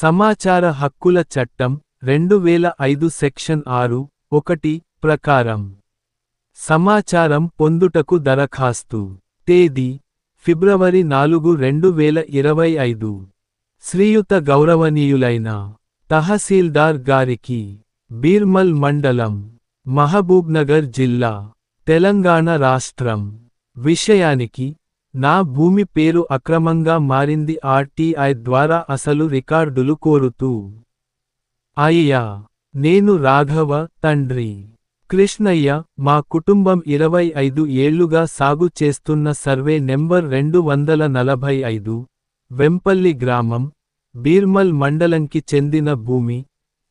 సమాచార హక్కుల చట్టం రెండు వేల ఐదు సెక్షన్ ఆరు ఒకటి ప్రకారం. సమాచారం పొందుటకు దరఖాస్తు. తేదీ ఫిబ్రవరి నాలుగు రెండు వేల ఇరవై ఐదు. శ్రీయుత గౌరవనీయులైన తహసీల్దార్ గారికి బీర్మల్ మండలం మహబూబ్నగర్ జిల్లా తెలంగాణ రాష్ట్రం విషయానికి నా భూమి పేరు అక్రమంగా మారింది ఆర్టీఐ ద్వారా అసలు రికార్డులు కోరుతూ. అయ్యా నేను రాఘవ తండ్రి. కృష్ణయ్య మా కుటుంబం ఇరవై ఐదు ఏళ్ళుగా సాగు చేస్తున్న సర్వే నెంబర్ రెండు వందల నలభై ఐదు వెంపల్లి గ్రామం బీర్మల్ మండలంకి చెందిన భూమి.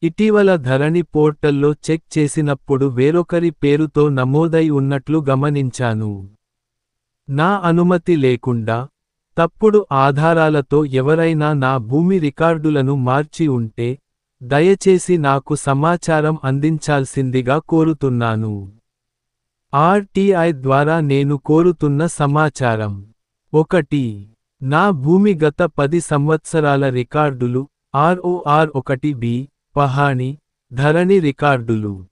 ఇటీవల ధరణి పోర్టల్లో చెక్ చేసినప్పుడు వేరొకరి పేరుతో నమోదై ఉన్నట్లు గమనించాను. నా అనుమతి లేకుండా తప్పుడు ఆధారాలతో ఎవరైనా నా భూమి రికార్డులను మార్చి ఉంటే దయచేసి నాకు సమాచారం అందించాల్సిందిగా కోరుతున్నాను. ఆర్టీఐ ద్వారా నేను కోరుతున్న సమాచారం. ఒకటి. నా భూమి గత పది సంవత్సరాల రికార్డులు ఆర్ఓఆర్ ఒకటి బి పహాణి ధరణి రికార్డులు.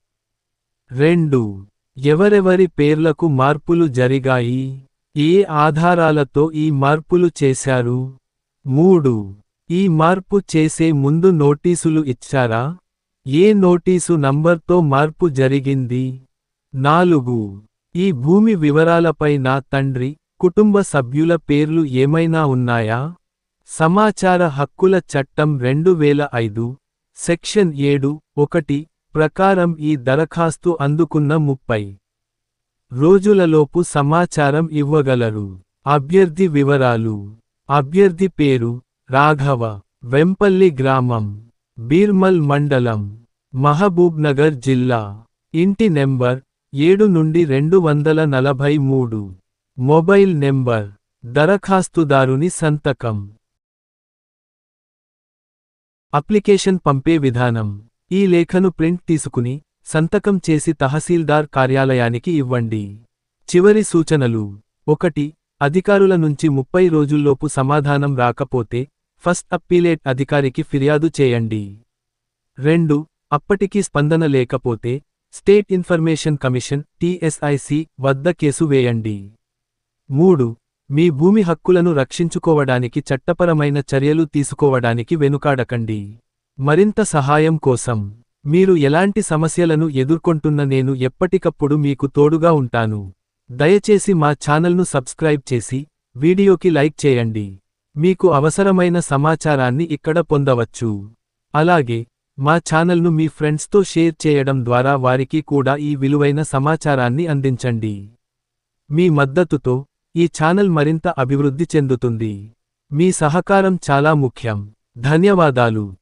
రెండు. ఎవరెవరి పేర్లకు మార్పులు జరిగాయి? ఏ ఆధారాలతో ఈ మార్పులు చేశారు? మూడు. ఈ మార్పు చేసే ముందు నోటీసులు ఇచ్చారా? ఏ నోటీసు నంబర్తో మార్పు జరిగింది? నాలుగు. ఈ భూమి వివరాలపై నా తండ్రి కుటుంబ సభ్యుల పేర్లు ఏమైనా ఉన్నాయా? సమాచార హక్కుల చట్టం రెండు వేల ఐదు సెక్షన్ ఏడు ఒకటి ప్రకారం ఈ దరఖాస్తు అందుకున్న ముప్పై. రోజులలోపు సమాచారం ఇవ్వగలరు. అభ్యర్థి వివరాలు. అభ్యర్థి పేరు రాఘవ వెంపల్లి గ్రామం బీర్మల్ మండలం మహబూబ్నగర్ జిల్లా. ఇంటి నెంబర్ ఏడు నుండి రెండు వందల నలభై మూడు. మొబైల్ నెంబర్ దరఖాస్తుదారుని సంతకం. అప్లికేషన్ పంపే విధానం. ఈ లేఖను ప్రింట్ తీసుకుని సంతకం చేసి తహసీల్దార్ కార్యాలయానికి ఇవ్వండి. చివరి సూచనలు. ఒకటి అధికారుల నుంచి ముప్పై రోజుల్లోపు సమాధానం రాకపోతే ఫస్ట్ అప్పీలేట్ అధికారికి ఫిర్యాదు చేయండి. రెండు అప్పటికీ స్పందన లేకపోతే స్టేట్ ఇన్ఫర్మేషన్ కమిషన్ టీఎస్ఐసి వద్ద కేసు వేయండి. మూడు మీ భూమి హక్కులను రక్షించుకోవడానికి చట్టపరమైన చర్యలు తీసుకోవడానికి వెనుకాడకండి. మరింత సహాయం కోసం. మీరు ఎలాంటి సమస్యలను ఎదుర్కొంటున్న నేను ఎప్పటికప్పుడు మీకు తోడుగా ఉంటాను. దయచేసి మా ఛానల్ను సబ్స్క్రైబ్ చేసి వీడియోకి లైక్ చేయండి. మీకు అవసరమైన సమాచారాన్ని ఇక్కడ పొందవచ్చు. అలాగే మా ఛానల్ను మీ ఫ్రెండ్స్తో షేర్ చేయడం ద్వారా వారికి కూడా ఈ విలువైన సమాచారాన్ని అందించండి. మీ మద్దతుతో ఈ ఛానల్ మరింత అభివృద్ధి చెందుతుంది. మీ సహకారం చాలా ముఖ్యం. ధన్యవాదాలు.